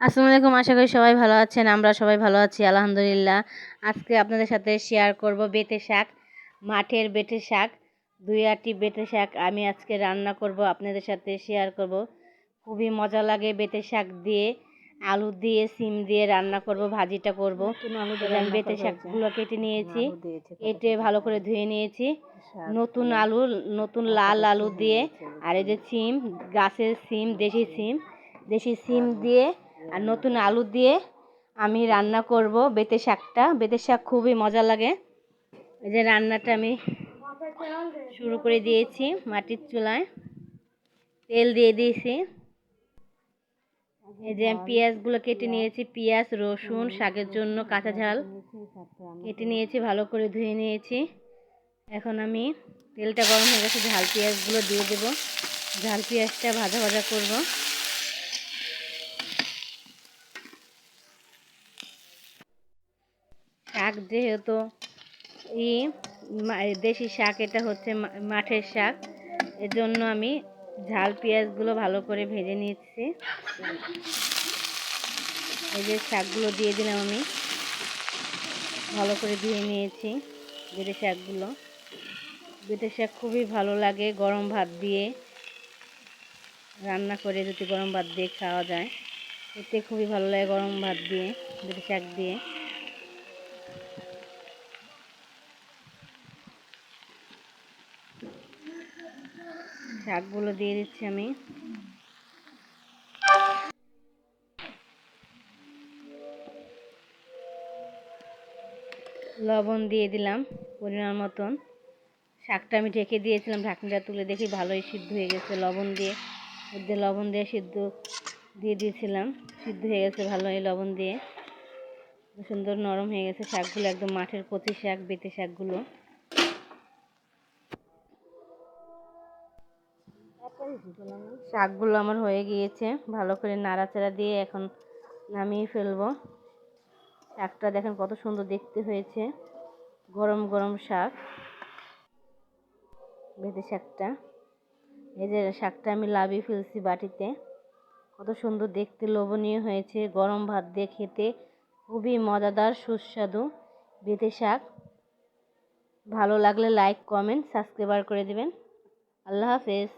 আসসালামু আলাইকুম আশা করি সবাই ভালো আছেন আমরা সবাই ভালো আছি আলহামদুলিল্লাহ। আজকে আপনাদের সাথে শেয়ার করব বেতে শাক মাঠের বেতে শাক দুই আটটি বেতে শাক আমি আজকে রান্না করব আপনাদের সাথে শেয়ার করব। খুবই মজা লাগে বেতে শাক দিয়ে আলু দিয়ে সিম দিয়ে রান্না করব ভাজিটা করব। আমি বেতে শাকগুলো কেটে নিয়েছি কেটে ভালো করে ধুয়ে নিয়েছি। নতুন আলু নতুন লাল আলু দিয়ে আর এই যে সিম গাছের সিম দেশি সিম দেশি সিম দিয়ে আর নতুন আলু দিয়ে আমি রান্না করব বেতে শাকটা। বেতে শাক খুবই মজা লাগে। এই যে রান্নাটা আমি শুরু করে দিয়েছি মাটির চুলায়। তেল দিয়ে দিয়েছি। এই যে আমি পেঁয়াজগুলো কেটে নিয়েছি, পেঁয়াজ, রসুন, শাকের জন্য কাঁচা ঝাল। কেটে নিয়েছি, ভালো করে ধুয়ে নিয়েছি। এখন আমি তেলটা গরম হয়ে গেছে, ঝাল পেঁয়াজগুলো দিয়ে দেবো। ঝাল পেঁয়াজটা ভাজা ভাজা করব। শাক যেহেতু ই দেশি শাক, এটা হচ্ছে মাঠের শাক। এর জন্য আমি ঝাল, পেঁয়াজগুলো ভালো করে ভেজে নিচ্ছি। এই যে শাকগুলো দিয়ে দিলাম আমি। ভালো করে ধুয়ে নিয়েছি বেটে শাকগুলো। বেটে শাক খুবই ভালো লাগে গরম ভাত দিয়ে। রান্না করে যদি গরম ভাত দিয়ে খাওয়া যায় এতে খুবই ভালো লাগে গরম ভাত দিয়ে, বেটে শাক দিয়ে। শাকগুলো দিয়ে দিচ্ছি আমি। লবণ দিয়ে দিলাম পরিমাণ মতন। শাকটা আমি ঢেকে দিয়েছিলাম, ঢাকনাটা তুলে দেখি ভালোই সিদ্ধ হয়ে গেছে। লবণ দিয়ে মধ্যে লবণ দিয়ে সিদ্ধ দিয়ে দিয়েছিলাম, সিদ্ধ হয়ে গেছে ভালোই লবণ দিয়ে। সুন্দর নরম হয়ে গেছে শাকগুলো, একদম মাঠের কচি শাক, বেতে শাকগুলো। শাকগুলো আমার হয়ে গিয়েছে। ভালো করে নাড়াচাড়া দিয়ে এখন নামিয়ে ফেলব। শাকটা দেখেন কত সুন্দর দেখতে হয়েছে। গরম গরম শাক। বেঁধে শাকটা। এই যে শাকটা আমি লাভিয়ে ফেলছি বাটিতে। কত সুন্দর দেখতে লোভনীয় হয়েছে। গরম ভাত দিয়ে খেতে খুবই মজাদার, সুস্বাদু বেঁধে শাক। ভালো লাগলে লাইক কমেন্ট সাবস্ক্রাইবার করে দেবেন। আল্লাহ হাফেজ।